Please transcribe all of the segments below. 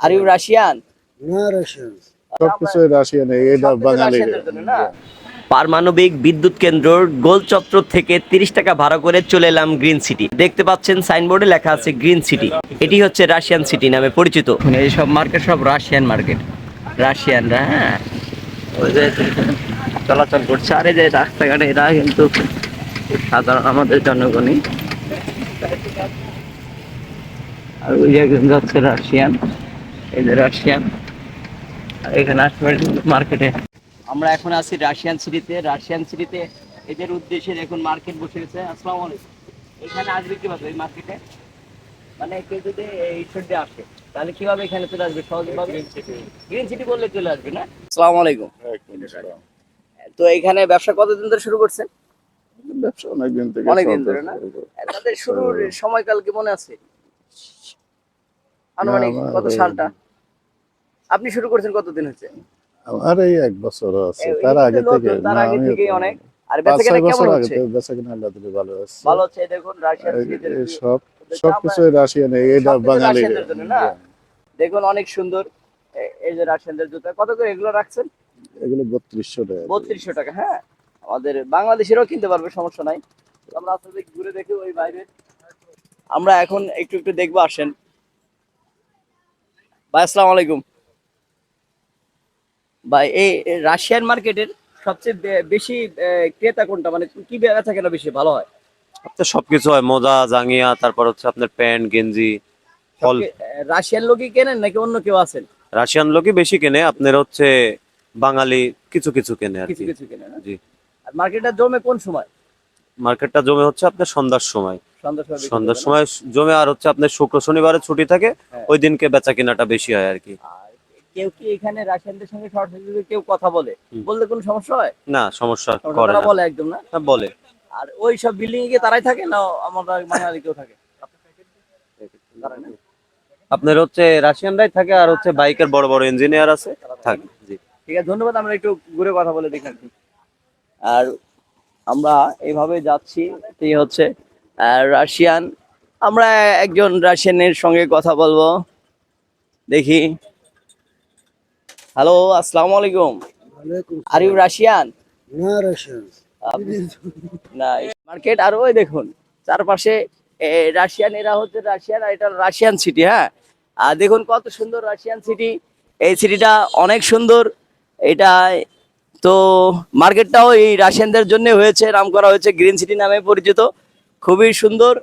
R you Russian না Russian সবকিছুই Russian এটা বাঙালি। পারমাণবিক বিদ্যুৎ কেন্দ্র গোল চত্বর থেকে তিরিশ টাকা ভাড়া করে চলে এলাম গ্রিন সিটি দেখতে পাচ্ছেন সাইনবোর্ডে লেখা আছে গ্রিন সিটি এটি হচ্ছে রাশিয়ান সিটি নামে পরিচিত। এই সব মার্কেট সব রাশিয়ান মার্কেট রাশিয়ানরা হ্যাঁ। ওই যে চলাচল করছে। আর এই যে রাস্তাঘাটে এরা কিন্তু সাধারণ আমাদের জনগণই। আর ওই যে একজন যাচ্ছে রাশিয়ান এই যে রাশিয়ান এখানে আসবেন মার্কেটে আমরা এখন আছি রাশিয়ান সিটিতে রাশিয়ান সিটিতে এদের উদ্দেশ্যে দেখুন মার্কেট বসে গেছে। আসসালামু আলাইকুম। এখানে আসবে কীভাবে এই মার্কেটে মানে কেউ যদি এই সাইডে আসে তাহলে কীভাবে এখানে চলে আসবে? সহজভাবে? গ্রিন সিটি বললে চলে আসবে না? আসসালামু আলাইকুম। তো এখানে ব্যবসা কতদিন ধরে শুরু করছেন? ব্যবসা অনেকদিন থেকে অনেকদিন। ধরে না? তাদের শুরুর সময়কাল কি মনে আছে? আনুমানিক কত সালটা? আপনি শুরু করেছেন কতদিন হচ্ছে? আমার এই এক বছর আছে। তার আগে থেকে তার আগে তো- অনেক। আর কেমন হচ্ছে? থেকে আল্লাহ দিলে ভালো আছে ভালো এই দেখুন রাশিয়ান সব সবকিছুই রাশিয়ান এটা সবকিছু বাঙালি না? দেখুন অনেক সুন্দর। এই যে রাশিয়ানদের জুতা কত করে এগুলো রাখছেন? এগুলো বত্রিশশো টাকা বত্রিশশো টাকা হ্যাঁ? আমাদের বাংলাদেশেরও কিনতে পারবে সমস্যা নাই। আমরা আস্তে ঘুরে দেখি ওই বাইরে। আমরা এখন একটু একটু দেখব আসেন। ভাই আসসালামু আলাইকুম। ভাই এই রাশিয়ান মার্কেটের সবচেয়ে বেশি ক্রেতা কোনটা? মানে কি বেচা কেনা বেশি ভালো হয়? আপনার সবকিছু হয়। মোজা জাঙ্গিয়া তারপর হচ্ছে আপনার প্যান্ট গেঞ্জি ফল। রাশিয়ান লোকই কেনেন নাকি অন্য কেউ আছেন? রাশিয়ান লোকই বেশি কেনে। আপনার হচ্ছে বাঙালি কিছু কিছু কেনে আর কিছু কি। কিছু কেনে না? জি। আর মার্কেটটা জমে কোন সময়? মার্কেটটা জমে হচ্ছে আপনার সন্ধ্যার সময়। সন্ধ্যার সময় জমে আর হচ্ছে আপনার শুক্র শনিবারে ছুটি থাকে হ্যাঁ। ওই দিনকে বেচা কেনাটা বেশি হয় আর কি। কেউ কি এখানে রাশিয়ানদের সঙ্গে সরাসরি কেউ কথা বলে। বলতে কোনো সমস্যা হয়? না সমস্যা করে না। বলে একদম না? হ্যাঁ, বলে। আর ওই সব বিল্ডিং এ তারাই থাকে না আমরা বাঙালি কেউ থাকে? আপনার হচ্ছে রাশিয়ানরাই থাকে আর হচ্ছে বাইকের বড় বড় ইঞ্জিনিয়ার আছে থাকে জি। ঠিক আছে ধন্যবাদ আমরা একটু ঘুরে কথা বলে দেখি। আর আমরা এইভাবে যাচ্ছি এই হচ্ছে রাশিয়ান। আমরা একজন রাশিয়ানের সঙ্গে কথা বলব। দেখি। হ্যালো আসসালামু আলাইকুম। আর ইউ রাশিয়ান না রাশিয়ান না মার্কেট আর ওই দেখুন চারপাশে রাশিয়ান এরা হচ্ছে রাশিয়ান আর এটা রাশিয়ান সিটি হ্যাঁ? আর দেখুন কত সুন্দর রাশিয়ান সিটি এই সিটিটা অনেক সুন্দর। এটা তো মার্কেটটাও এই রাশিয়ানদের জন্য হয়েছে, নাম করা হয়েছে গ্রিন সিটি নামে পরিচিত। খুবই সুন্দর।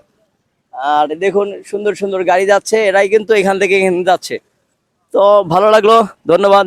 আর দেখুন, সুন্দর সুন্দর গাড়ি যাচ্ছে, এরাই কিন্তু এখান থেকে এখানে যাচ্ছে। তো ভালো লাগল, ধন্যবাদ।